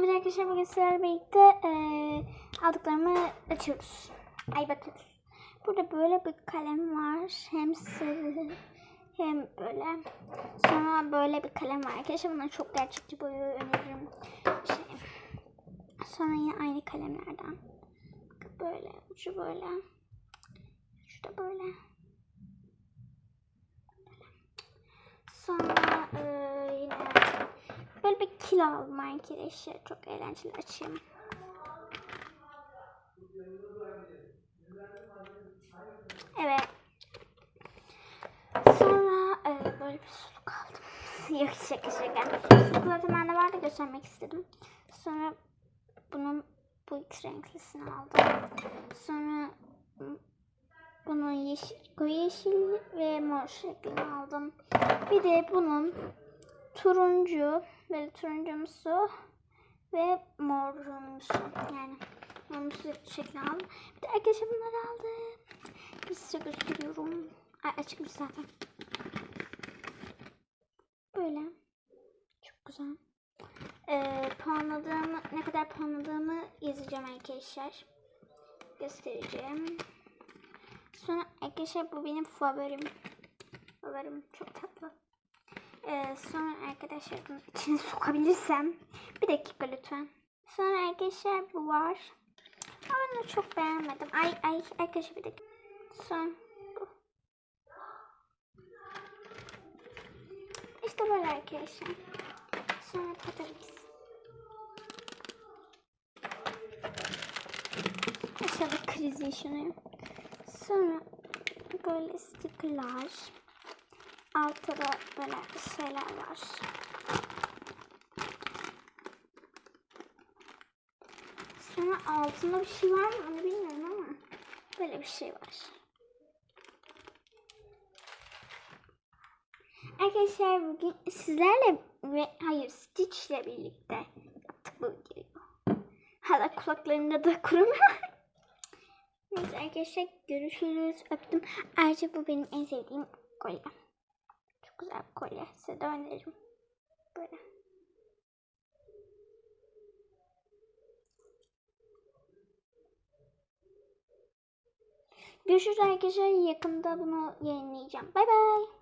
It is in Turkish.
Evet arkadaşlar bugün sizlerle birlikte eee, aldıklarımı açıyoruz. Ay bakıyoruz. Burada böyle bir kalem var. Hem sarı hem böyle. Sonra böyle bir kalem var. Arkadaşlar bunlar çok gerçekçi boyu öneririm. Şey. Sonra yine aynı kalemlerden. Böyle. Şu böyle. Şu da böyle. Sonra bir kilo aldım arkadaşlar. Çok eğlenceli açayım. Evet. Sonra e, böyle bir suluk aldım. Yok şaka şaka. Zaten bende vardı göstermek istedim. Sonra bunun bu X renklisini aldım. Sonra bunun yeşil, koyu yeşil ve mor şeklini aldım. Bir de bunun turuncu, böyle turuncumsu ve morumsu. Yani morumsu şeklini aldım. Bir de arkadaşlar bunları aldım. Bir size gösteriyorum. Ay açıkmış zaten. Böyle. Çok güzel. Ee, puanladığımı, ne kadar puanladığımı yazacağım arkadaşlar. Göstereceğim. Sonra arkadaşlar bu benim favorim. Favorim çok tatlı. Ee, sonra arkadaşlar bunun içine sokabilirsem. Bir dakika lütfen. Sonra arkadaşlar bu var. Bunu çok beğenmedim. Ay ay arkadaşlar bir dakika. Son. İşte böyle arkadaşlar. Sonra patates. Aşağıda kriz yaşanıyor. Sonra böyle stickerlar. Altta da böyle şeyler var. Sonra altında bir şey var mı onu bilmiyorum ama böyle bir şey var. Arkadaşlar bugün sizlerle ve hayır Stitch ile birlikte yaptık bu videoyu. Hala kulaklarımda da kurumuyor. Neyse arkadaşlar görüşürüz. Öptüm. Ayrıca bu benim en sevdiğim kolye. Güzel bir kolye. Size de öneririm. Böyle. Görüşürüz arkadaşlar. Yakında bunu yayınlayacağım. Bay bay.